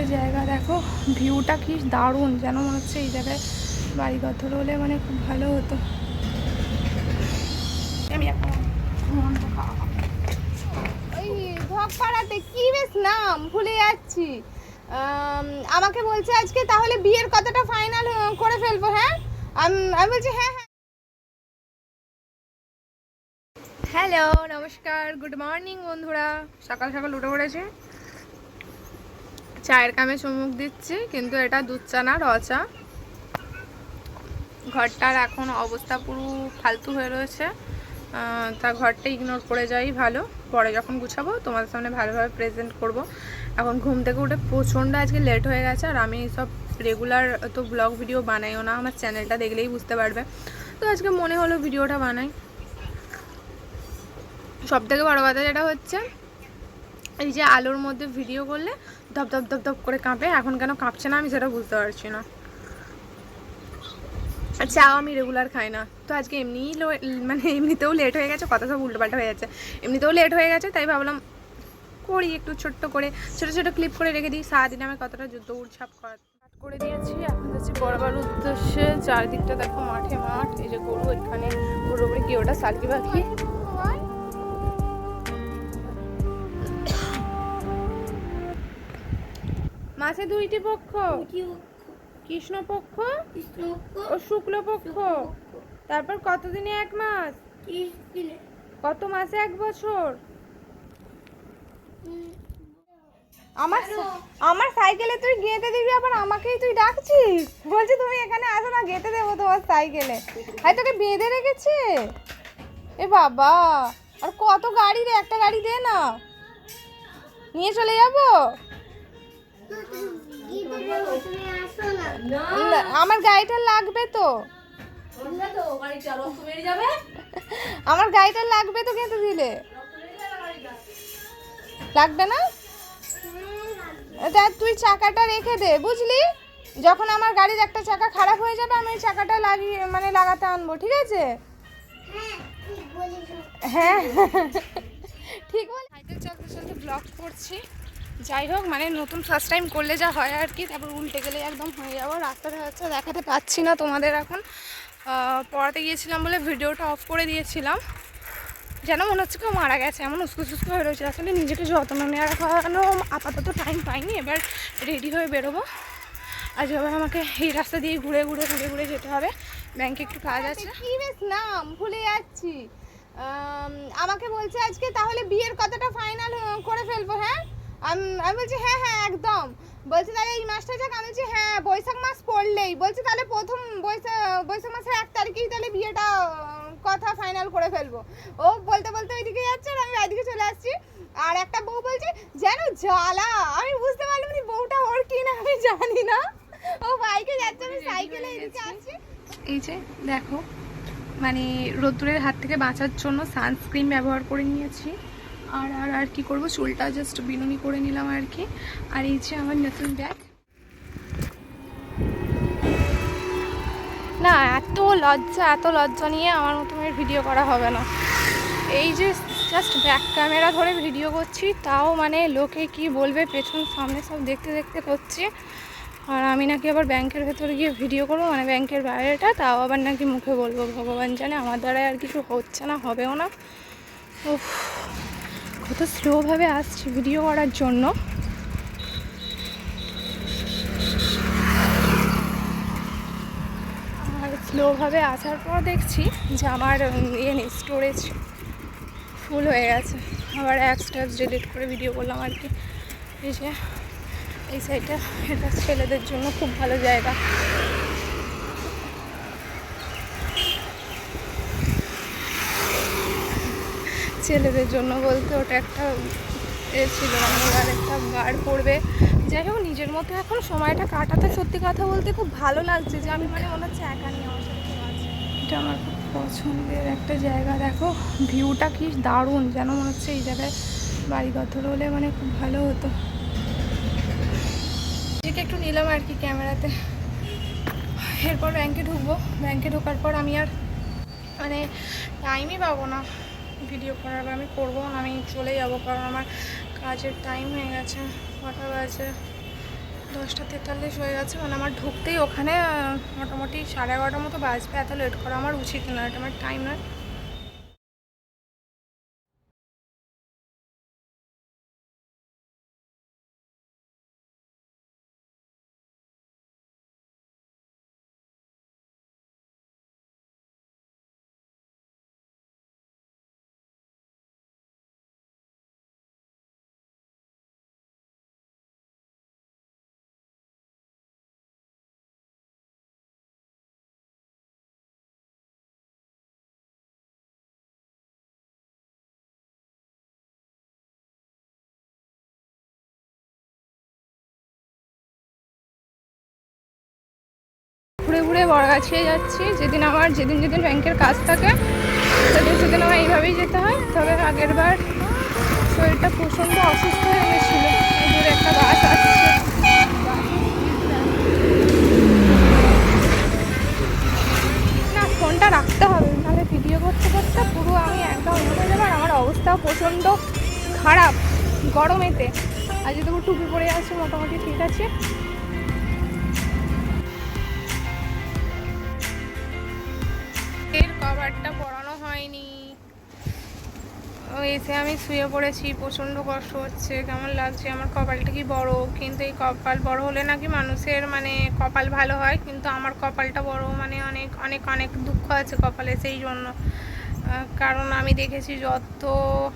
একটা জায়গা দেখো। ভিউটা কি দারুণ যেন মনে হচ্ছে এই জায়গায় বাড়ি কথর হলে মানে খুব ভালো হতো। আমি এখন ওই কি বেশ নাম ভুলে যাচ্ছি। আমাকে বলছে আজকে তাহলে বিয়ের কথাটা ফাইনাল করে ফেলব হ্যাঁ? আমি বলছি হ্যাঁ হ্যাঁ। হ্যালো নমস্কার গুড মর্নিং বন্ধুরা। সকাল সকাল উঠে পড়েছে। চায়ের কামে চুমুক দিচ্ছি, কিন্তু এটা দুধ চা না, র চা। ঘরটার এখন অবস্থা পুরো ফালতু হয়ে রয়েছে। তা ঘরটা ইগনোর করে যাই ভালো। পরে যখন গুছাবো, তোমাদের সামনে ভালোভাবে প্রেজেন্ট করব। এখন ঘুম থেকে উঠে প্রচণ্ড আজকে লেট হয়ে গেছে, আর আমি সব রেগুলার তো ব্লগ ভিডিও বানাইও না, আমার চ্যানেলটা দেখলেই বুঝতে পারবে। তো আজকে মনে হলো ভিডিওটা বানাই। সব থেকে বড়ো কথা যেটা হচ্ছে, এই যে আলোর মধ্যে ভিডিও করলে ধপ ধপ ধপ ধপ করে কাঁপে। এখন কেন কাঁপছে না আমি সেটা বুঝতে পারছি না। চাও আমি রেগুলার খাই না। তো আজকে এমনিই মানে এমনিতেও লেট হয়ে গেছে, কথা সব উল্টোপাল্টা হয়ে যাচ্ছে। এমনিতেও লেট হয়ে গেছে, তাই ভাবলাম করি একটু ছোট্ট করে। ছোট ছোট ক্লিপ করে রেখে দিই। সারাদিন আমি কতটা দৌড় ছাপ করা করে দিয়েছি। এখন যাচ্ছি বড়বার উদ্দেশ্যে। চারিদিকটা দেখো মাঠে মাঠ। এই যে গরু এখানে উপরে কি ওটা সালকি পাখি? মাসে দুইটি পক্ষ। কৃষ্ণ পক্ষ। ও শুক্ল পক্ষ তারপর কতদিনে এক মাস? কত মাসে এক বছর? আমার আমার সাইকেলে তুই গেঁথে দিবি আবার আমাকেই তুই ডাকছিস। বলছি তুমি এখানে আসো না গেঁথে দেবো তোমার সাইকেলে। হাই তোকে বেঁধে রেখেছে? এ বাবা আর কত গাড়ি রে একটা গাড়ি দে না। নিয়ে চলে যাব? আমার গাড়িটা লাগবে তো। আমার গাড়িটা লাগবে তো গেঁথে দিলে। লাগবে না? তুই চাকাটা রেখে দে, বুঝলি? যখন আমার গাড়ির একটা চাকা খারাপ হয়ে যাবে, আমি ওই চাকাটা লাগিয়ে মানে লাগাতে আনব, ঠিক আছে? হ্যাঁ। ঠিক বল সাইকেল ব্লগ করছি। যাই হোক মানে নতুন ফার্স্ট টাইম করলে যা হয় আর কি, তারপর উল্টে গেলে একদম হয়ে যাব রাস্তাটা হচ্ছে দেখাতে পাচ্ছি না তোমাদের এখন। পড়াতে গিয়েছিলাম বলে ভিডিওটা অফ করে দিয়েছিলাম। যেন মনে হচ্ছে কেউ মারা গেছে, এমন উস্কু সুস্কু হয়ে রয়েছে। আসলে নিজেকে যত্ন নেওয়ার খাওয়ানো আপাতত টাইম পাইনি, এবার রেডি হয়ে বেরোবো। আজ এবার আমাকে এই রাস্তা দিয়ে ঘুরে ঘুরে ঘুরে ঘুরে যেতে হবে ব্যাংকে একটু কাজ আছে। কি বেশ নাম ভুলে যাচ্ছি। আমাকে বলছে আজকে তাহলে বিয়ের কথাটা ফাইনাল করে ফেলব। আম- বলছি হ্যাঁ হ্যাঁ একদম। বলছে, তাহলে এই মাসটা যাক। আমি বলছি হ্যাঁ বৈশাখ মাস পড়লেই। বলছে, তাহলে প্রথম বৈশাখ বৈশাখ মাসের এক তারিখেই তাহলে বিয়েটা, কথা ফাইনাল করে ফেলব। ও বলতে বলতে ওইদিকে যাচ্ছে আর আমি এদিকে চলে আসছি। আর একটা বউ বলছে, যেন জ্বালা। আমি বুঝতে পারলাম বউটা ওর কি না, আমি জানি না। ও বাইকে যাচ্ছে, আমি সাইকেলে এদিকে আসছি। এই যে, দেখো মানে রোদ্দুরের হাত থেকে বাঁচার জন্য সানস্ক্রিন ব্যবহার করে নিয়েছি। আর আর আর কি করব? চুলটা জাস্ট বিনুনি করে নিলাম আর কি। আর এই যে আমার নতুন ব্যাগ না, এত লজ্জা এত লজ্জা নিয়ে আমার মতো ভিডিও করা হবে না। এই যে জাস্ট ব্যাক ক্যামেরা ধরে ভিডিও করছি, তাও মানে লোকে কি বলবে, পেছন সামনে সব দেখতে দেখতে করছি। আর আমি নাকি আবার ব্যাংকের ভেতরে গিয়ে ভিডিও করব মানে ব্যাংকের বাইরেটা, তাও আবার নাকি মুখে বলব, ভগবান জানে আমার দ্বারাই আর কিছু হচ্ছে না, হবেও না। উফ। কত স্লোভাবে আসছি ভিডিও করার জন্য। আর স্লোভাবে আসার পর দেখছি যে আমার ইয়ে নেই স্টোরেজ ফুল হয়ে গেছে। আবার অ্যাপস ট্যাপস ডিলিট করে ভিডিও করলাম আর কি। এই যে, এই সাইডটা এটা ছেলেদের জন্য খুব ভালো জায়গা। ছেলেদের জন্য বলতে ওটা একটা এ ছিল মানে আর একটা গার্ড পড়বে। যাই হোক, নিজের মতো এখন সময়টা কাটাতে সত্যি কথা বলতে খুব ভালো লাগছে যে আমি মানে মনে হচ্ছে একা নিয়ে আমার এটা আমার খুব পছন্দের একটা জায়গা। দেখো, ভিউটা কি দারুণ, যেন মনে হচ্ছে এই জায়গায় বাড়ি কথর হলে মানে খুব ভালো হতো। নিজেকে একটু নিলাম আর কি ক্যামেরাতে। এরপর ব্যাংকে ঢুকবো। ব্যাংকে ঢোকার পর আমি আর মানে টাইমই পাবো না। ভিডিও করার আমি করব না আমি চলে যাব কারণ আমার কাজের টাইম হয়ে গেছে, কটা বাজে? দশটা তেতাল্লিশ হয়ে গেছে মানে আমার ঢুকতেই ওখানে মোটামুটি সাড়ে এগারোটার মতো বাজবে, এত লেট করা আমার উচিত নয় এটা আমার টাইম নয়। ঘুরে ঘুরে বড়গাছিয়ে যাচ্ছি। যেদিন আমার, যেদিন যেদিন ব্যাংকের কাজ থাকে, সেদিন সেদিন আমার এইভাবেই যেতে হয়। তবে আগের বার শরীরটা প্রচণ্ড অসুস্থ হয়ে গেছিল। দূরে একটা বাস আসছে। না, ফোনটা রাখতে হবে, নাহলে ভিডিও করতে করতে পুরো আমি একদম হয়ে যাব আর আমার অবস্থাও প্রচণ্ড খারাপ গরমেতে। আজ তবু টুপি পরে আছে মোটামুটি ঠিক আছে। এসে আমি শুয়ে পড়েছি, প্রচণ্ড কষ্ট হচ্ছে, কেমন লাগছে, আমার কপালটা কি বড়? কিন্তু এই কপাল বড় হলে নাকি মানুষের মানে কপাল ভালো হয়, কিন্তু আমার কপালটা বড় মানে অনেক অনেক অনেক দুঃখ আছে কপালে সেই জন্য। কারণ আমি দেখেছি যত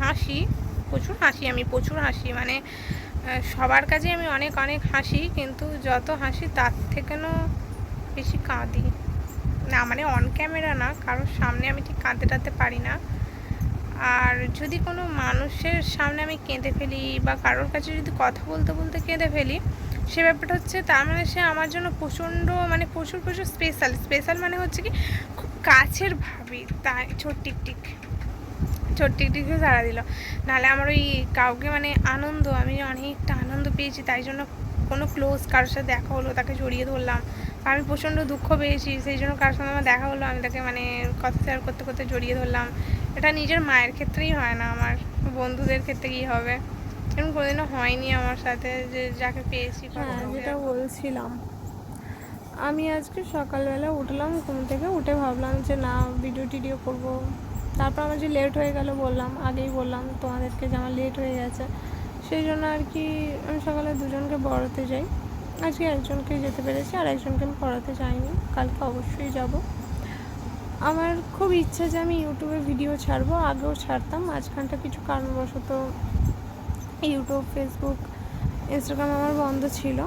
হাসি, প্রচুর হাসি, আমি প্রচুর হাসি মানে সবার কাছে আমি অনেক অনেক হাসি, কিন্তু যত হাসি তার থেকেও বেশি কাঁদি। না মানে অন ক্যামেরা না, কারোর সামনে আমি ঠিক কাঁদতে টাতে পারি না। আর যদি কোনো মানুষের সামনে আমি কেঁদে ফেলি বা কারোর কাছে যদি কথা বলতে বলতে কেঁদে ফেলি, সে ব্যাপারটা হচ্ছে তার মানে সে আমার জন্য প্রচণ্ড মানে প্রচুর প্রচুর স্পেশাল স্পেশাল মানে হচ্ছে কি খুব কাছের ভাবি, তাই ছোট্টিক টিক ছোট্টিক টিকে সারা দিল। নাহলে আমার ওই কাউকে মানে আনন্দ, আমি অনেকটা আনন্দ পেয়েছি, তাই জন্য কোনো ক্লোজ কারোর সাথে দেখা হলো, তাকে জড়িয়ে ধরলাম। আমি প্রচণ্ড দুঃখ পেয়েছি, সেই জন্য কারোর সঙ্গে আমার দেখা হলো, আমি তাকে মানে কথা শেয়ার করতে করতে জড়িয়ে ধরলাম। এটা নিজের মায়ের ক্ষেত্রেই হয় না আমার বন্ধুদের ক্ষেত্রে কী হবে? এরকম কোনোদিনও হয়নি আমার সাথে যে যাকে পেয়েছি হ্যাঁ। যেটা বলছিলাম। আমি আজকে সকালবেলা উঠলাম ঘুম থেকে উঠে ভাবলাম যে না ভিডিও টিডিও করব। তারপর আমার যে লেট হয়ে গেল বললাম আগেই বললাম তোমাদেরকে যে আমার লেট হয়ে গেছে। সেই জন্য আর কি আমি সকালে দুজনকে পড়াতে যাই। আজকে একজনকে যেতে পেরেছি আর একজনকে আমি পড়াতে যাইনি। কালকে অবশ্যই যাব। আমার খুব ইচ্ছা যে আমি ইউটিউবে ভিডিও ছাড়বো, আগেও ছাড়তাম। মাঝখানটা কিছু কারণবশত ইউটিউব, ফেসবুক, ইনস্টাগ্রাম আমার বন্ধ ছিল।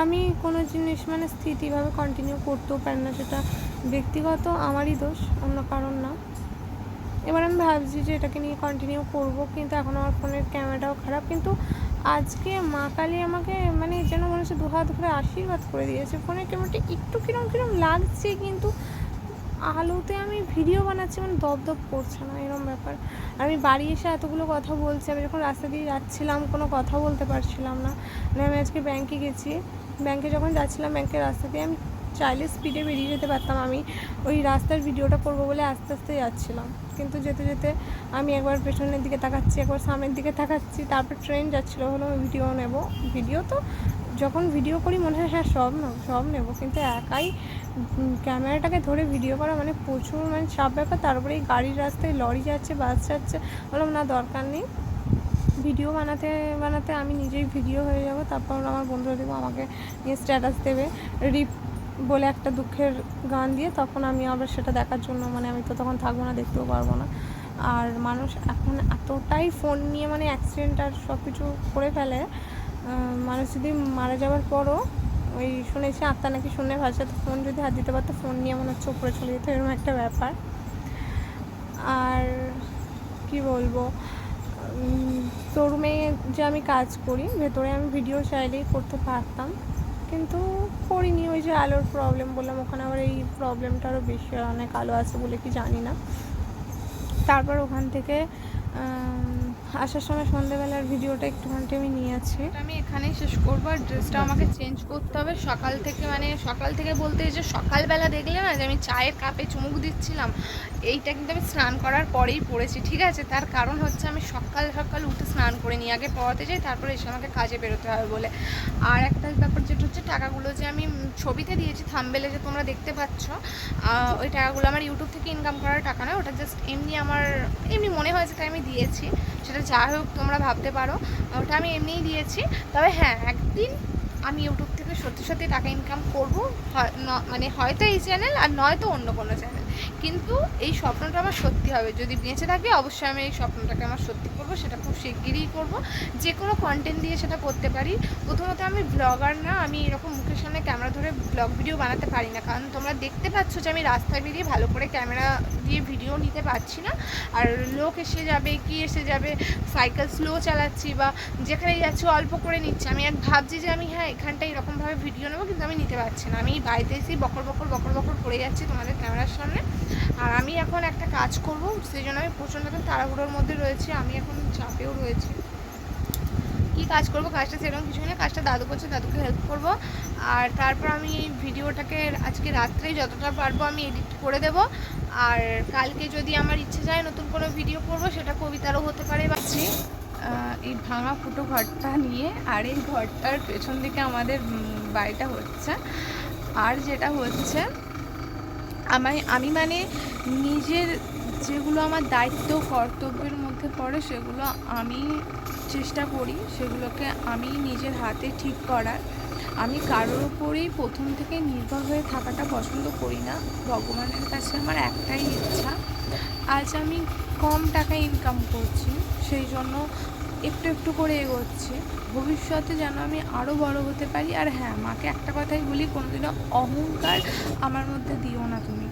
আমি কোনো জিনিস মানে স্থিতিভাবে কন্টিনিউ করতেও পারি না, সেটা ব্যক্তিগত আমারই দোষ, অন্য কারণ না। এবার আমি ভাবছি যে এটাকে নিয়ে কন্টিনিউ করব, কিন্তু এখন আমার ফোনের ক্যামেরাটাও খারাপ। কিন্তু আজকে মা কালী আমাকে মানে যেন মনে হচ্ছে দু হাত ধরে আশীর্বাদ করে দিয়েছে। ফোনের ক্যামেরাটা একটু কিরম কিরম লাগছে, কিন্তু আলোতে আমি ভিডিও বানাচ্ছি মানে দপ দপ করছে না এরকম ব্যাপার। আমি বাড়ি এসে এতগুলো কথা বলছি, আমি যখন রাস্তা দিয়ে যাচ্ছিলাম, কোনো কথা বলতে পারছিলাম না। মানে আমি আজকে ব্যাংকে গেছি ব্যাংকে যখন যাচ্ছিলাম ব্যাংকের রাস্তা দিয়ে আমি চাইলে স্পিডে বেরিয়ে যেতে পারতাম। আমি ওই রাস্তার ভিডিওটা করব বলে আস্তে আস্তে যাচ্ছিলাম। কিন্তু যেতে যেতে আমি একবার পেছনের দিকে তাকাচ্ছি, একবার সামনের দিকে তাকাচ্ছি, তারপর ট্রেন যাচ্ছিল হলো ভিডিও নেব। ভিডিও তো যখন ভিডিও করি, মনে হয় হ্যাঁ সব নেব সব নেব। কিন্তু একাই ক্যামেরাটাকে ধরে ভিডিও করা মানে প্রচুর মানে চাপ ব্যাপার। তারপরে এই গাড়ির রাস্তায় লরি যাচ্ছে, বাস যাচ্ছে। বললাম, না, দরকার নেই। ভিডিও বানাতে বানাতে আমি নিজেই ভিডিও হয়ে যাব। তারপর আমার বন্ধুরা দেখব আমাকে নিয়ে স্ট্যাটাস দেবে। রিপ বলে একটা দুঃখের গান দিয়ে তখন আমি আবার সেটা দেখার জন্য মানে আমি তো তখন থাকব না, দেখতেও পারব না। আর মানুষ এখন এতটাই ফোন নিয়ে মানে অ্যাক্সিডেন্ট আর সব কিছু করে ফেলে মানুষ যদি মারা যাওয়ার পরও ওই শুনেছি, আত্মা নাকি শুনে ভাষা তো ফোন যদি হাত দিতে পারতো ফোন নিয়ে মনে হচ্ছে উপরে চলে যেত, এরকম একটা ব্যাপার। আর কি বলব শোরুমে যে আমি কাজ করি, ভেতরে আমি ভিডিও চাইলেই করতে পারতাম, কিন্তু করিনি। ওই যে আলোর প্রবলেম বললাম, ওখানে আবার এই প্রবলেমটা আরও বেশি অনেক আলো আছে বলে কি জানি না। তারপর ওখান থেকে আসার সময় সন্ধেবেলার ভিডিওটা একটুখানি আমি নিয়ে আছি। আমি এখানেই শেষ করব আর ড্রেসটা আমাকে চেঞ্জ করতে হবে। সকাল থেকে মানে সকাল থেকে বলতে যে সকালবেলা দেখলে না যে আমি চায়ের কাপে চুমুক দিচ্ছিলাম এইটা কিন্তু আমি স্নান করার পরেই পড়েছি ঠিক আছে? তার কারণ হচ্ছে আমি সকাল সকাল উঠে স্নান করে নিই আগে পড়াতে যাই তারপরে এসে আমাকে কাজে বেরোতে হবে বলে। আর একটা ব্যাপার যেটা হচ্ছে টাকাগুলো যে আমি ছবিতে দিয়েছি থাম্বেলে যে তোমরা দেখতে পাচ্ছ ওই টাকাগুলো আমার ইউটিউব থেকে ইনকাম করার টাকা না ওটা জাস্ট এমনি আমার এমনি মনে হয়েছে তাই আমি দিয়েছি। সেটা যা হোক, তোমরা ভাবতে পারো। ওটা আমি এমনিই দিয়েছি। তবে হ্যাঁ একদিন আমি ইউটিউব থেকে সত্যি সত্যি টাকা ইনকাম করব। মানে হয়তো এই চ্যানেল আর নয়তো অন্য কোনো চ্যানেল কিন্তু এই স্বপ্নটা আমার সত্যি হবে। যদি বেঁচে থাকে, অবশ্যই আমি এই স্বপ্নটাকে আমার সত্যি করব, সেটা খুব শিগগিরই করব। যে কোনো কন্টেন্ট দিয়ে সেটা করতে পারি। প্রথমত আমি ব্লগার না, আমি এরকম মুখের সামনে ক্যামেরা ধরে ব্লগ ভিডিও বানাতে পারি না। কারণ তোমরা দেখতে পাচ্ছ যে আমি রাস্তায় বেরিয়ে ভালো করে ক্যামেরা দিয়ে ভিডিও নিতে পারছি না। আর লোক এসে যাবে, কি এসে যাবে সাইকেল স্লো চালাচ্ছি বা যেখানে যাচ্ছি অল্প করে নিচ্ছি। আমি এক ভাবছি যে আমি হ্যাঁ এখানটা এরকমভাবে ভিডিও নেব, কিন্তু আমি নিতে পারছি না। আমি বাড়িতে এসেই বকর বকর বকর বকর করে যাচ্ছি তোমাদের ক্যামেরার সামনে। আর আমি এখন একটা কাজ করব সেই জন্য আমি প্রচণ্ড এখন তাড়াহুড়োর মধ্যে রয়েছি, আমি এখন চাপেও রয়েছি। কি কাজ করব, কাজটা সেরকম কিছু না কাজটা দাদু করছে, দাদুকে হেল্প করব। আর তারপর আমি এই ভিডিওটাকে আজকে রাত্রেই যতটা পারব আমি এডিট করে দেব। আর কালকে যদি আমার ইচ্ছে যায় নতুন কোনো ভিডিও করব, সেটা কবিতারও হতে পারে পাচ্ছি এই ভাঙা ফুটো ঘরটা নিয়ে আর এই ঘরটার পেছন দিকে আমাদের বাড়িটা হচ্ছে। আর যেটা হচ্ছে আমি আমি মানে নিজের যেগুলো আমার দায়িত্ব, কর্তব্যের মধ্যে পড়ে সেগুলো আমি চেষ্টা করি, সেগুলোকে আমি নিজের হাতে ঠিক করার। আমি কারোর উপরেই প্রথম থেকে নির্ভর হয়ে থাকাটা পছন্দ করি না। ভগবানের কাছে আমার একটাই ইচ্ছা, আজ আমি কম টাকা ইনকাম করছি সেই জন্য একটু একটু করে এগোচ্ছি। ভবিষ্যতে যেন আমি আরও বড় হতে পারি। আর হ্যাঁ মাকে একটা কথাই বলি, কোনোদিনও অহংকার আমার মধ্যে দিও না তুমি।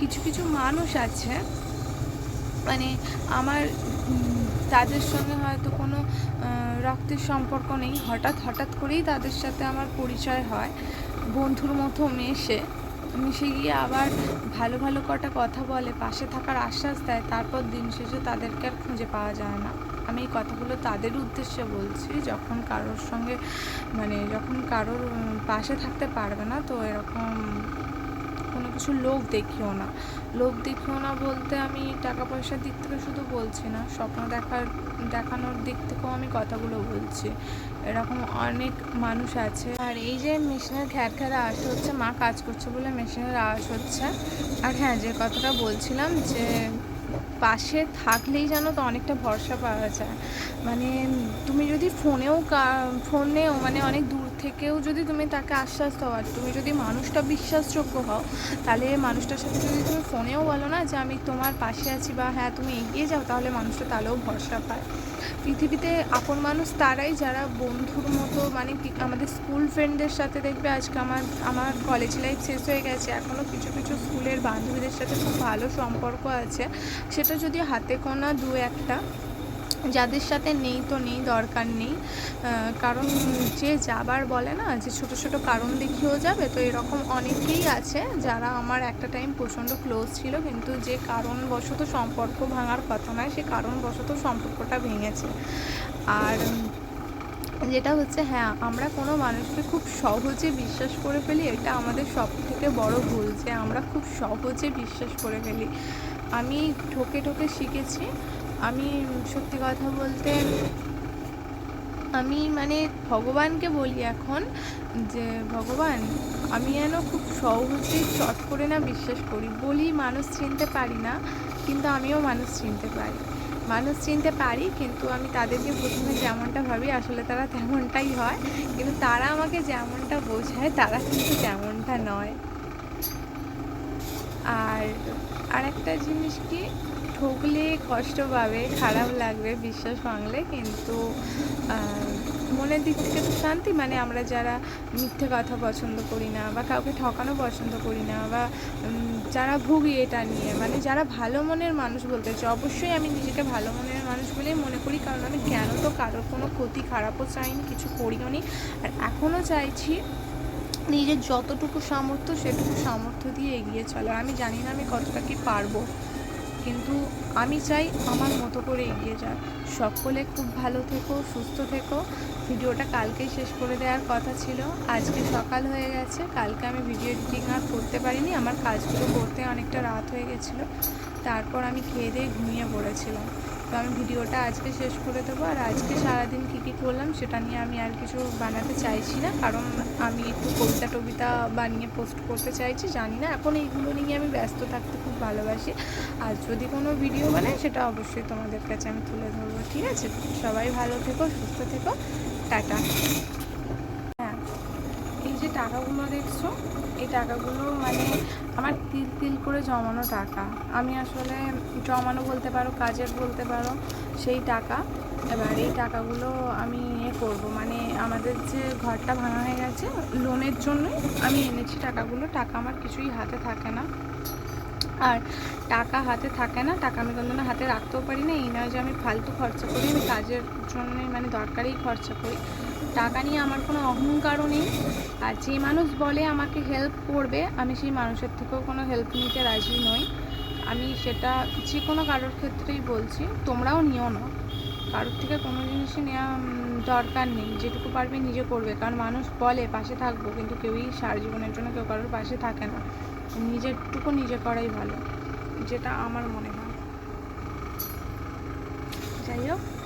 কিছু কিছু মানুষ আছে মানে আমার তাদের সঙ্গে হয়তো কোনো রক্তের সম্পর্ক নেই। হঠাৎ হঠাৎ করেই তাদের সাথে আমার পরিচয় হয়। বন্ধুর মতো মেশে। মিশে গিয়ে আবার ভালো ভালো কটা কথা বলে, পাশে থাকার আশ্বাস দেয়। তারপর দিন শেষে তাদেরকে আর খুঁজে পাওয়া যায় না। আমি এই কথাগুলো তাদের উদ্দেশ্যে বলছি, যখন কারোর সঙ্গে মানে যখন কারোর পাশে থাকতে পারবে না, তো এরকম কোনো কিছু লোভ দেখিও না। লোভ দেখিও না বলতে আমি টাকা পয়সার দিক থেকে শুধু বলছি না, স্বপ্ন দেখার, দেখানোর দিক থেকেও আমি কথাগুলো বলছি। এরকম অনেক মানুষ আছে। আর এই যে মেশিনের খ্যার খ্যার আওয়াজ হচ্ছে, মা কাজ করছে বলে মেশিনের আওয়াজ হচ্ছে। আর হ্যাঁ যে কথাটা বলছিলাম যে পাশে থাকলেই যেন তো অনেকটা ভরসা পাওয়া যায়। মানে তুমি যদি ফোনেও ফোনেও মানে অনেক দূর থেকেও যদি তুমি তাকে আশ্বাস দাও আর তুমি যদি মানুষটা বিশ্বাসযোগ্য হও, তাহলে মানুষটার সাথে যদি তুমি ফোনেও বলো না যে আমি তোমার পাশে আছি বা হ্যাঁ তুমি এগিয়ে যাও, তাহলে মানুষটা তাহলেও ভরসা পায়। পৃথিবীতে আপন মানুষ তারাই যারা বন্ধুর মতো মানে আমাদের স্কুল ফ্রেন্ডদের সাথে দেখবে আজকে আমার আমার কলেজ লাইফ শেষ হয়ে গেছে এখনও কিছু কিছু স্কুলের বান্ধবীদের সাথে খুব ভালো সম্পর্ক আছে। সেটা যদি হাতে কোনা দু একটা যাদের সাথে নেই তো নেই, দরকার নেই। কারণ যে যাবার বলে না, যে ছোট ছোট কারণ দেখিয়েও যাবে, তো এরকম অনেকেই আছে যারা আমার একটা টাইম প্রচণ্ড ক্লোজ ছিল, কিন্তু যে কারণবশত সম্পর্ক ভাঙার কথা নয়, সে কারণবশত সম্পর্কটা ভেঙেছে। আর যেটা হচ্ছে হ্যাঁ আমরা কোনো মানুষকে খুব সহজে বিশ্বাস করে ফেলি, এটা আমাদের সব থেকে বড় ভুল, যে আমরা খুব সহজে বিশ্বাস করে ফেলি। আমি ঠকে ঠকে শিখেছি আমি সত্যি কথা বলতে, আমি মানে ভগবানকে বলি এখন যে, ভগবান, আমি যেন খুব সহজেই চট করে না বিশ্বাস করি। বলি মানুষ চিনতে পারি না, কিন্তু আমিও মানুষ চিনতে পারি। মানুষ চিনতে পারি, কিন্তু আমি তাদেরকে প্রথমে যেমনটা ভাবি, আসলে তারা তেমনটাই হয়। কিন্তু তারা আমাকে যেমনটা বোঝায়, তারা কিন্তু তেমনটা নয়। আর আরেকটা জিনিস কি? ঠকলে কষ্ট পাবে, খারাপ লাগবে, বিশ্বাস ভাঙলে, কিন্তু মনের দিক থেকে তো শান্তি। মানে আমরা যারা মিথ্যে কথা পছন্দ করি না বা কাউকে ঠকানো পছন্দ করি না বা যারা ভুগি এটা নিয়ে মানে যারা ভালো মনের মানুষ বলতে চাই অবশ্যই আমি নিজেকে ভালো মনের মানুষ বলেই মনে করি। কারণ আমি কেন তো কারোর কোনো ক্ষতি খারাপও চাইনি, কিছু করিও নি। আর এখনও চাইছি নিজের যতটুকু সামর্থ্য, সেটুকু সামর্থ্য দিয়ে এগিয়ে চলার। আমি জানি না আমি কতটা কি পারব। কিন্তু আমি চাই আমার মতো করে এগিয়ে যাক। সকলে খুব ভালো থেকো, সুস্থ থেকো। ভিডিওটা কালকেই শেষ করে দেওয়ার কথা ছিল। আজকে সকাল হয়ে গেছে। কালকে আমি ভিডিও এডিটিং আর করতে পারিনি। আমার কাজগুলো করতে অনেকটা রাত হয়ে গেছিল। তারপর আমি খেয়ে দিয়ে ঘুমিয়ে পড়েছিলাম। তো আমি ভিডিওটা আজকে শেষ করে দেবো। আর আজকে সারাদিন কী কী করলাম সেটা নিয়ে আমি আর কিছু বানাতে চাইছি না। কারণ আমি একটু কবিতা টবিতা বানিয়ে পোস্ট করতে চাইছি, জানি না। এখন এইগুলো নিয়ে আমি ব্যস্ত থাকতে খুব ভালোবাসি। আর যদি কোনো ভিডিও বানাই, সেটা অবশ্যই তোমাদের কাছে আমি তুলে ধরবো। ঠিক আছে? সবাই ভালো থেকো, সুস্থ থেকো। টাটা। টাকাগুলো দেখছ? এই টাকাগুলো মানে আমার তিল তিল করে জমানো টাকা। আমি আসলে জমানো বলতে পারো, কাজের বলতে পারো, সেই টাকা। এবার এই টাকাগুলো আমি ইয়ে করব। মানে আমাদের যে ঘরটা ভাঙা হয়ে গেছে, লোনের জন্যই আমি এনেছি টাকাগুলো। টাকা আমার কিছুই হাতে থাকে না। আর টাকা হাতে থাকে না, টাকা আমি কোনোদিনও হাতে রাখতেও পারি না। এই নয় যে আমি ফালতু খরচা করি, আমি কাজের জন্যই মানে দরকারেই খরচা করি। টাকা নিয়ে আমার কোনো অহংকারও নেই। আর যে মানুষ বলে আমাকে হেল্প করবে, আমি সেই মানুষের থেকেও কোনো হেল্প নিতে রাজি নই। আমি সেটা যে কোনো কারোর ক্ষেত্রেই বলছি, তোমরাও নিও না। কারোর থেকে কোনো জিনিসই নেওয়া দরকার নেই। যেটুকু পারবে নিজে করবে। কারণ মানুষ বলে, পাশে থাকব। কিন্তু কেউই সার জীবনের জন্য কেউ কারোর পাশে থাকে না। নিজেরটুকু নিজে করাই ভালো। যেটা আমার মনে হয়। যাই হোক।